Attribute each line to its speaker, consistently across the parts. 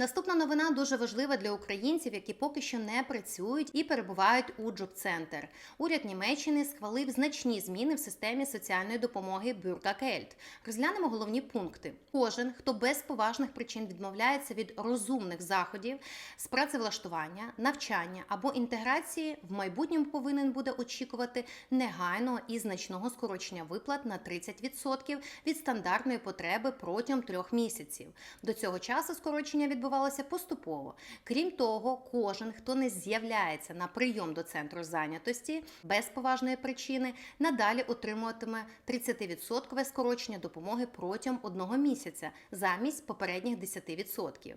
Speaker 1: Наступна новина дуже важлива для українців, які поки що не працюють і перебувають у джоб-центр. Уряд Німеччини схвалив значні зміни в системі соціальної допомоги Бюркакельт. Розглянемо головні пункти. Кожен, хто без поважних причин відмовляється від розумних заходів з працевлаштування, навчання або інтеграції, в майбутньому повинен буде очікувати негайного і значного скорочення виплат на 30% від стандартної потреби протягом трьох місяців. До цього часу скорочення відбувалося поступово. Крім того, кожен, хто не з'являється на прийом до центру зайнятості без поважної причини, надалі отримуватиме 30% скорочення допомоги протягом одного місяця замість попередніх 10%.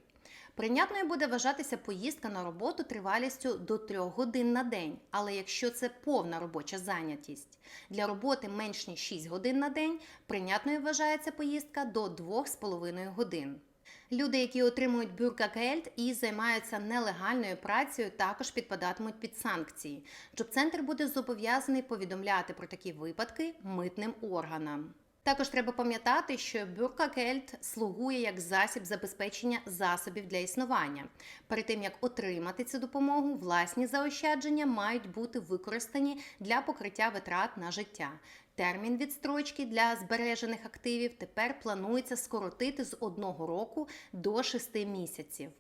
Speaker 1: Прийнятною буде вважатися поїздка на роботу тривалістю до 3 годин на день, але якщо це повна робоча зайнятість. Для роботи менш ніж 6 годин на день прийнятною вважається поїздка до 2,5 годин. Люди, які отримують бюркакельт і займаються нелегальною працею, також підпадатимуть під санкції. Джоб-центр буде зобов'язаний повідомляти про такі випадки митним органам. Також треба пам'ятати, що бюркакельт слугує як засіб забезпечення засобів для існування. Перед тим як отримати цю допомогу, власні заощадження мають бути використані для покриття витрат на життя. Термін відстрочки для збережених активів тепер планується скоротити з одного року до шести місяців.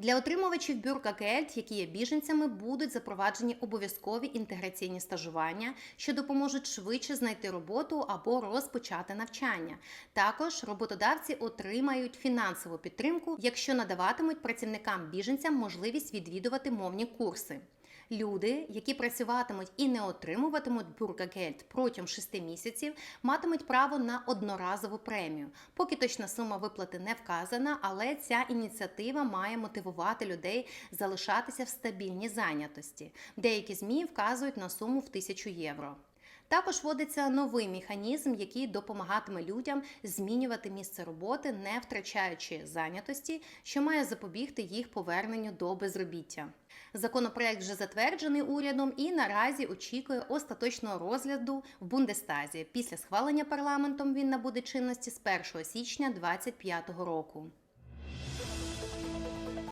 Speaker 1: Для отримувачів бюркакельт, які є біженцями, будуть запроваджені обов'язкові інтеграційні стажування, що допоможуть швидше знайти роботу або розпочати навчання. Також роботодавці отримають фінансову підтримку, якщо надаватимуть працівникам біженцям можливість відвідувати мовні курси. Люди, які працюватимуть і не отримуватимуть бургагельд протягом 6 місяців, матимуть право на одноразову премію. Поки точна сума виплати не вказана, але ця ініціатива має мотивувати людей залишатися в стабільній зайнятості. Деякі змі вказують на суму в 1000 євро. Також вводиться новий механізм, який допомагатиме людям змінювати місце роботи, не втрачаючи зайнятості, що має запобігти їх поверненню до безробіття. Законопроект вже затверджений урядом і наразі очікує остаточного розгляду в Бундестазі. Після схвалення парламентом він набуде чинності з 1 січня 2025 року.